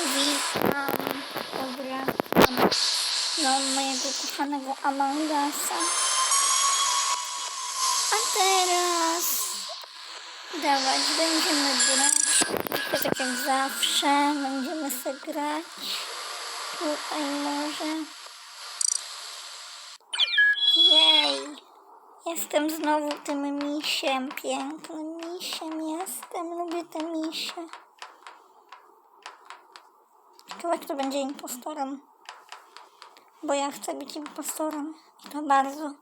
Witam. Dobra. Mam no, mojego kochanego Amangasa. A teraz dawać będziemy grać. Tylko tak jak zawsze będziemy sobie grać. Tutaj może. Jej. Jestem znowu tym misiem, pięknym misiem jestem. Lubię te misie. Ciekawe, kto będzie impostorem. Bo ja chcę być impostorem. I to bardzo.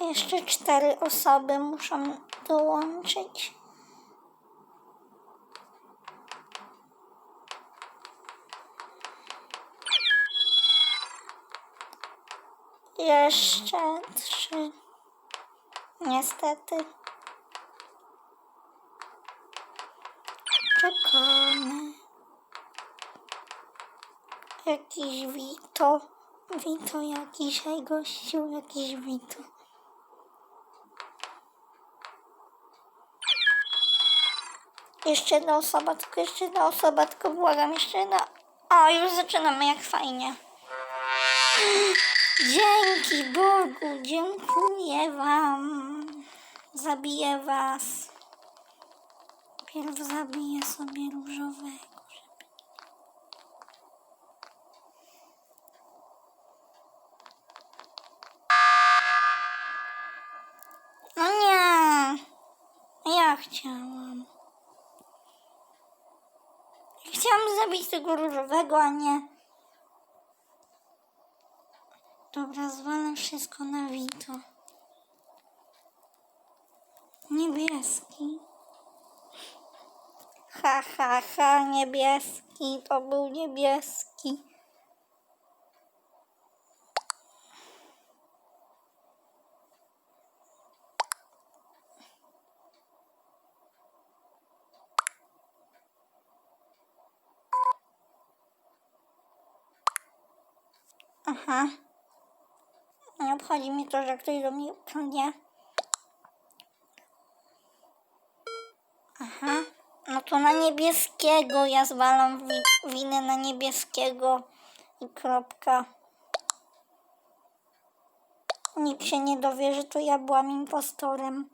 Jeszcze cztery osoby muszą dołączyć. Jeszcze trzy. Niestety. Czekamy. Jakiś Wito. Wito jakiś, ej gościu, jakiś Wito. Jeszcze jedna osoba, tylko jeszcze jedna osoba, tylko błagam, jeszcze jedna. A, już zaczynamy, jak fajnie. Dzięki Bogu, dziękuję Wam. Zabiję Was. Pierw zabiję sobie różowego. No nie. Ja chciałam. Chciałam zabić tego różowego, a nie. Dobra, zwalę wszystko. Niebieski. Ha, ha, ha, niebieski. To był niebieski. Aha. Nie obchodzi mnie to, że ktoś do mnie ciągnie. Aha. No to na niebieskiego ja zwalam wi- winę na niebieskiego i kropka. Nikt się nie dowie, że to ja byłam impostorem.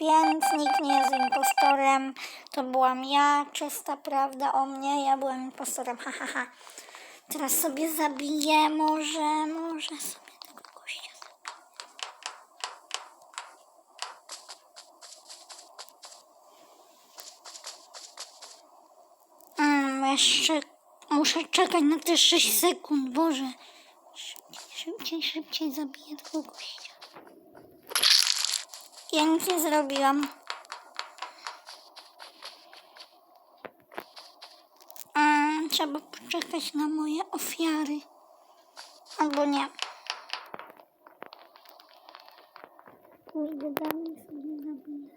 Więc nikt nie jest impostorem. To byłam ja, czysta prawda o mnie. Ja byłam impostorem, ha, ha, ha. Teraz sobie zabiję, może, może sobie tego gościa zabiję. Mm, jeszcze muszę czekać na te 6 sekund, Boże. Szybciej, szybciej, szybciej zabiję tego gościa. Ja nic nie zrobiłam. Mm, trzeba poczekać na moje ofiary. Albo nie. Kurde, sobie zabijać.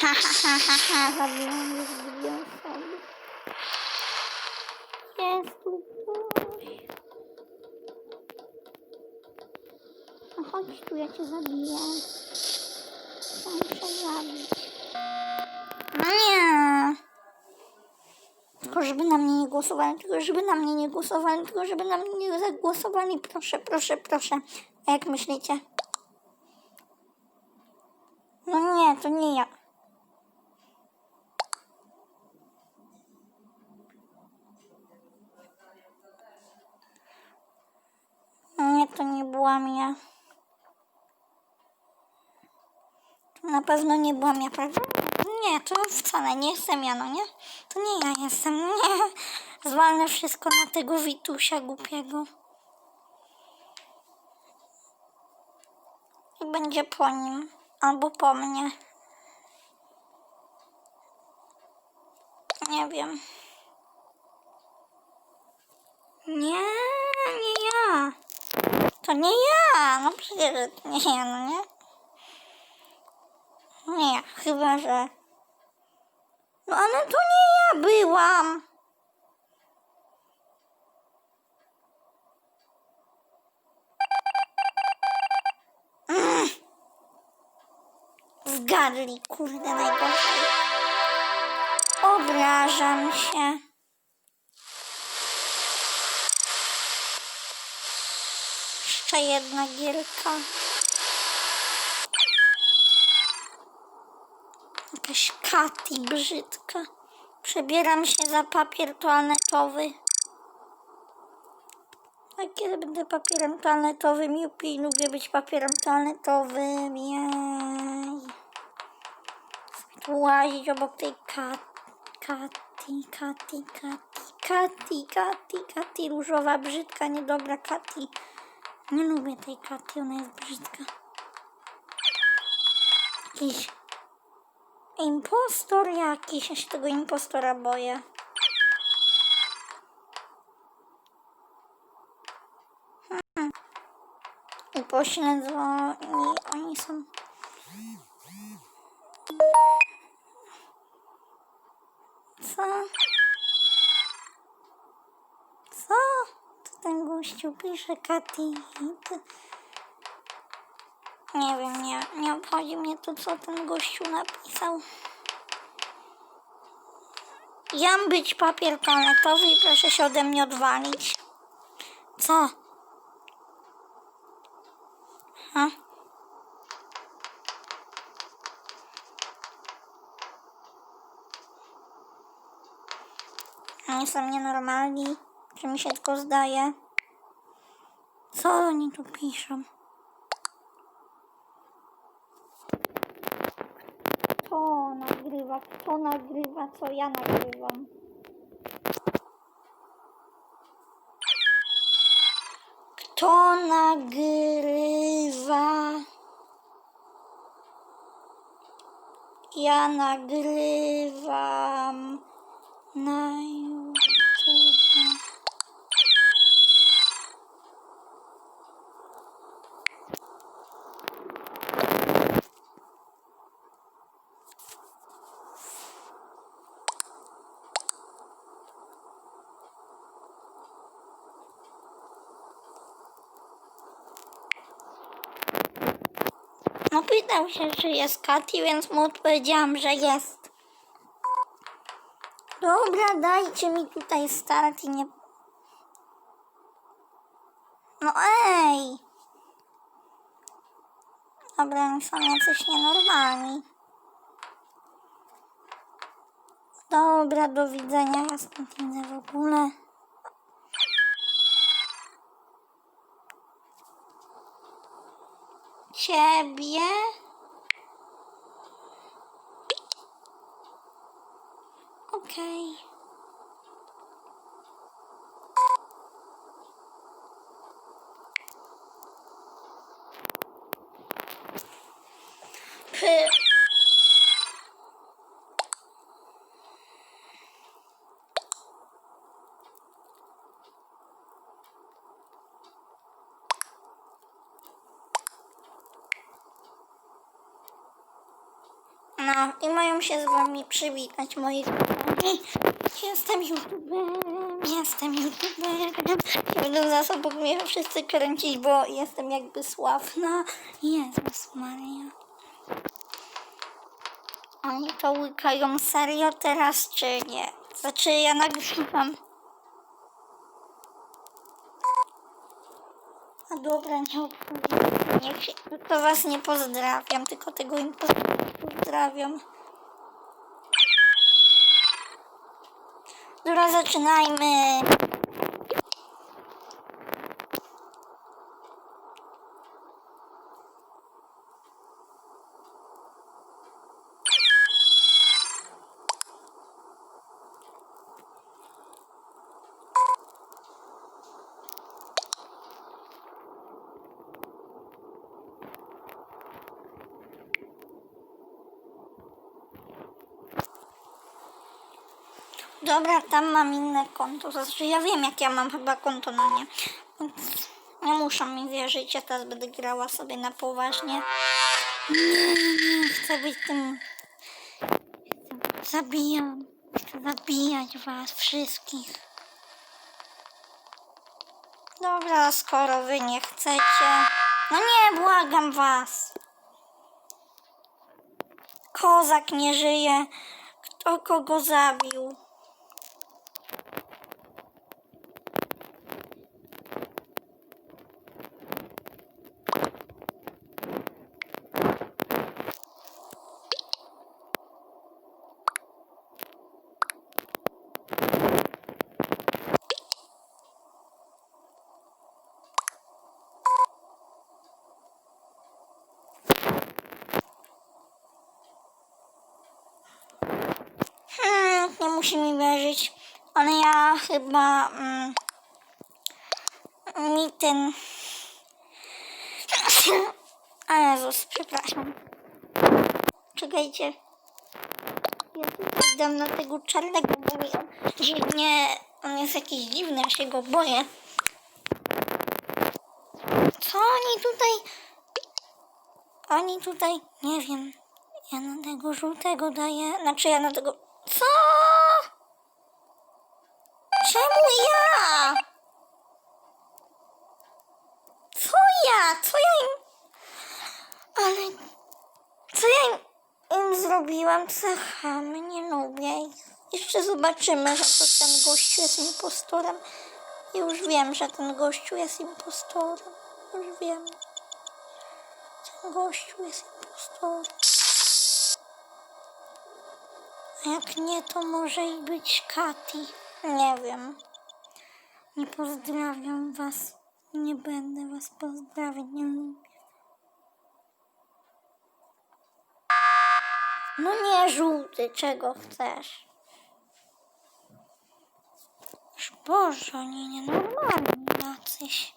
Ha, ha, ha, ha, ha, już dwie osoby. Jest tu ktoś. No chodź tu, ja cię zabiję. Ja muszę zabić. No nie. Tylko żeby na mnie nie głosowali, tylko żeby na mnie nie głosowali, tylko żeby na mnie nie zagłosowali. Proszę, proszę, proszę. A jak myślicie? No nie, to nie ja. Nie, to nie byłam ja. To na pewno nie byłam ja, prawda? Nie, to wcale nie jestem ja, no nie? To nie ja jestem, no nie. Zwalnę wszystko na tego Witusia głupiego. I będzie po nim. Albo po mnie. Nie wiem. Nie, nie ja. To nie ja. No przecież nie ja, no nie? Nie, chyba że. No ale to nie ja byłam. Mm. Zgadli, kurde, najgorzej. Obrażam się. Jeszcze jedna gierka. Kati brzydka. Przebieram się za papier toaletowy. A kiedy będę papierem toaletowym? Jupi, lubię być papierem toaletowym. Jej. Łazić obok tej kat, Kati, Kati, Kati, Kati, Kati, Kati, różowa, brzydka, niedobra Kati. Nie lubię tej Kati, ona jest brzydka. Jakiś impostor jakiś, ja się tego impostora boję. Hmm. Upośledzoni, oni są... Co? Co? Co ten gościu pisze, Kati? Nie wiem, nie, nie obchodzi mnie to, co ten gościu napisał. Jam być papier toaletowy i proszę się ode mnie odwalić. Co? Ha? Oni są nienormalni, czy mi się tylko zdaje? Co oni tu piszą? Kto nagrywa? Kto nagrywa? Co ja nagrywam? Kto nagrywa? Ja nagrywam na YouTube. No pytał się, czy jest Kati, więc mu odpowiedziałam, że jest. Dobra, dajcie mi tutaj start i nie... No ej! Dobra, oni są jacyś nienormalni. Dobra, do widzenia. Ja stąd idę w ogóle. Ciebie? Okej. Py. No i mają się z wami przywitać, moi. Jestem youtuberem, jestem youtuberem. Nie będę za sobą mnie wszyscy kręcić, bo jestem jakby sławna. Jezus Maria. Oni to łykają serio teraz, czy nie? Znaczy ja nagrywam. A dobra, nie obchodzi. To was nie pozdrawiam, tylko tego im pozdrawiam. Dobra, zaczynajmy. Dobra, tam mam inne konto. Znaczy ja wiem, jak ja mam chyba konto na nie. Nie muszą mi wierzyć, ja teraz będę grała sobie na poważnie. Nie, nie chcę być tym. Zabijam. Chcę zabijać was wszystkich. Dobra, skoro wy nie chcecie. No nie, błagam was. Kozak nie żyje. Kto kogo zabił? Hmm, nie musi mi wierzyć, ale ja chyba mm, mi ten. A Jezus, przepraszam. Czekajcie. Ja tutaj dam na tego czarnego, bo dziwnie, on jest jakiś dziwny, ja się go boję. Co oni tutaj? Oni tutaj, nie wiem. Ja na tego żółtego daję. Znaczy ja na tego. Co? Czemu ja? Co ja? Co ja im. Ale. Co ja im, im zrobiłam? Co chamy, nie lubię. Jeszcze zobaczymy, że to ten gościu jest impostorem. Już wiem, że ten gościu jest impostorem. Już wiem. Ten gościu jest impostorem. Jak nie, to może i być Kati. Nie wiem. Nie pozdrawiam was. Nie będę was pozdrawiać. Nie lubię. No nie, żółty, czego chcesz? Boże, oni nienormalni jacyś.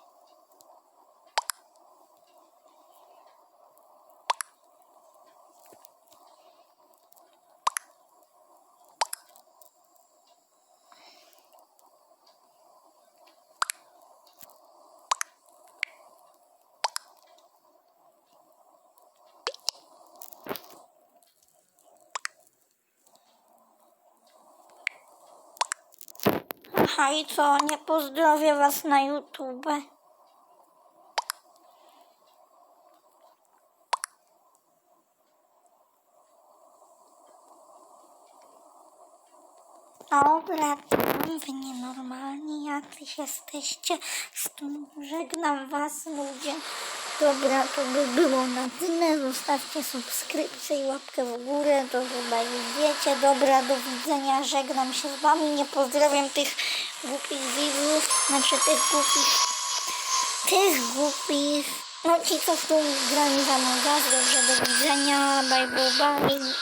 I co? Nie pozdrowię was na YouTube. Dobra, wy nienormalni jacyś jesteście. Z tym żegnam was ludzie. Dobra, to by było na tyle. Zostawcie subskrypcję i łapkę w górę. To chyba już wiecie. Dobra, do widzenia. Żegnam się z wami. Nie pozdrawiam tych głupich widzów. Znaczy tych głupich... Tych głupich... No ci, co w tą grami za mną do widzenia. Bye, bye, bye.